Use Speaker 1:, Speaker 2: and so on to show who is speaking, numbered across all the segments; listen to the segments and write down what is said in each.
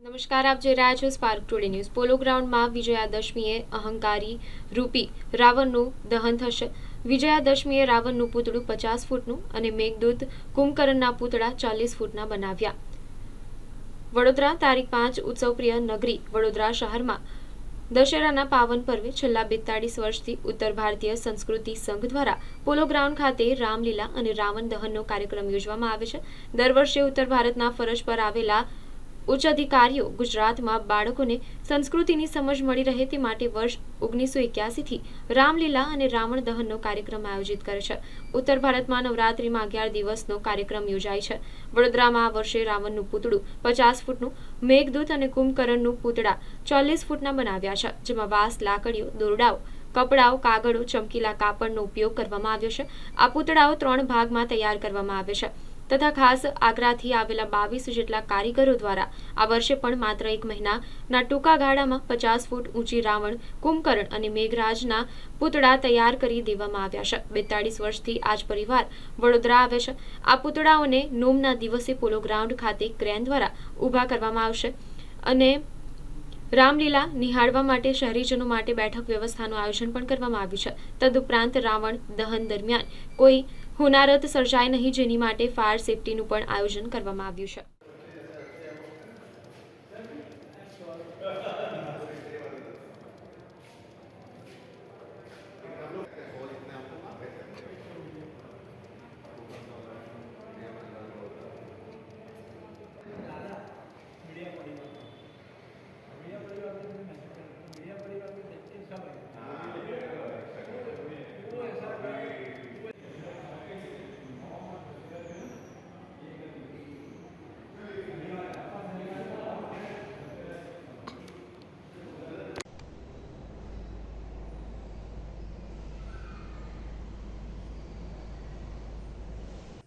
Speaker 1: નમસ્કાર, આપ જોઈ રહ્યા છો સ્પાર્ક ટુડે ન્યૂઝ પોલો ગ્રાઉન્ડમાં વિજયાદશમીએ અહંકારી રૂપી રાવણનું દહન થશે. વિજયાદશમીએ રાવણનું પૂતળું પચાસ ફૂટનું અને મેઘદૂત કુંભકર્ણના પૂતળા ચાલીસ ફૂટના બનાવ્યા. વડોદરા તારીખ પાંચ ઉત્સવપ્રિય નગરી વડોદરા શહેરમાં દશેરાના પાવન પર્વે છેલ્લા બેતાળીસ વર્ષથી ઉત્તર ભારતીય સંસ્કૃતિ સંઘ દ્વારા પોલો ગ્રાઉન્ડ ખાતે રામલીલા અને રાવણ દહનનો કાર્યક્રમ યોજવામાં આવે છે. દર વર્ષે ઉત્તર ભારતના ફરજ પર આવેલા ઉચ્ચ અધિકારીઓ ગુજરાતમાં બાળકોને સંસ્કૃતિની સમજ મળી રહે તે માટે વર્ષ ઓગણીસો એક્યાસીથી રામલીલા અને રાવણ દહનનો કાર્યક્રમ આયોજિત કરે છે. ઉત્તર ભારતમાં નવરાત્રિમાં અગિયાર દિવસનો કાર્યક્રમ યોજાય છે. વડોદરામાં આ વર્ષે રાવણનું પૂતળું પચાસ ફૂટનું, મેઘદૂત અને કુંભકરણનું પૂતળા ચોલીસ ફૂટના બનાવ્યા છે, જેમાં વાંસ, લાકડીઓ, દોરડાઓ, કપડાઓ, કાગળો, ચમકીલા કાપડનો ઉપયોગ કરવામાં આવ્યો છે. આ પૂતળાઓ ત્રણ ભાગમાં તૈયાર કરવામાં આવે છે. તથા ખાસ આગ્રાથી આવેલા બાવીસ જેટલા કારીગરો દ્વારા આ વર્ષે પણ માત્ર એક મહિનાના ટૂંકા ગાળામાં પચાસ ફૂટ ઊંચી રાવણ, કુંભકર્ણ અને મેઘરાજના પૂતળા તૈયાર કરી દેવામાં આવ્યા છે. બેતાળીસ વર્ષથી આજ પરિવાર વડોદરા આવે છે. આ પૂતળાઓને નોમના દિવસે પોલો ગ્રાઉન્ડ ખાતે ક્રેન દ્વારા ઊભા કરવામાં આવશે અને રામલીલા નિહાળવા માટે શહેરીજનો માટે બેઠક વ્યવસ્થાનું આયોજન પણ કરવામાં આવ્યું છે. તદુપરાંત રાવણ દહન દરમિયાન કોઈ હોનારત સર્જાય નહીં જેની માટે ફાયર સેફટીનું પણ આયોજન કરવામાં આવ્યું છે.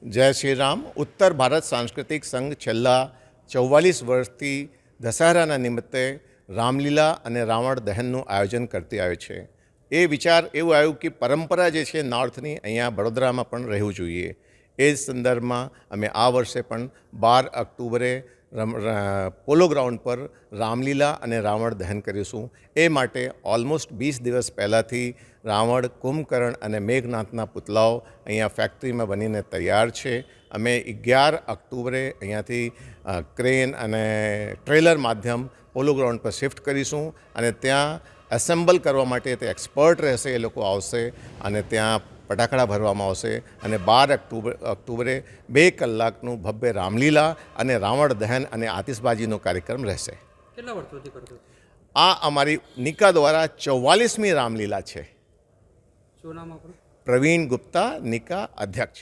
Speaker 2: જય શ્રી રામ ઉત્તર ભારત સાંસ્કૃતિક સંઘ છેલ્લા ચૌવાલીસ વર્ષથી દશહરાના નિમિત્તે રામલીલા અને રાવણ દહનનું આયોજન કરતી આવે છે. એ વિચાર એવું આવ્યું કે પરંપરા જે છે નોર્થની અહીંયા વડોદરામાં પણ રહેવું જોઈએ. એ જ સંદર્ભમાં અમે આ વર્ષે પણ બાર ઓક્ટોબરે પોલો ગ્રાઉન્ડ પર રામલીલા અને રાવણ દહન કરીશું. એ માટે ઓલમોસ્ટ વીસ દિવસ પહેલાંથી રાવણ, કુંભકર્ણ અને મેઘનાથના પુતલાઓ અહીંયા ફેક્ટરીમાં બનીને તૈયાર છે. અમે અગિયાર ઓક્ટોબરે અહીંયાથી ક્રેન અને ટ્રેલર માધ્યમ પોલો ગ્રાઉન્ડ પર શિફ્ટ કરીશું અને ત્યાં એસેમ્બલ કરવા માટે તે એક્સપર્ટ રહેશે, એ લોકો આવશે અને ત્યાં ફટાકડા ભરવામાં આવશે અને બાર ઓક્ટોબર ઓક્ટોબરે બે કલાકનું ભવ્ય રામલીલા અને રાવણ દહન અને આતિશબાજીનો કાર્યક્રમ રહેશે.
Speaker 3: કેટલા વર્ષોથી
Speaker 2: આ અમારી નિકા દ્વારા ચૌવાલીસમી રામલીલા છે. પ્રવીણ ગુપ્તા નિકા અધ્યક્ષ.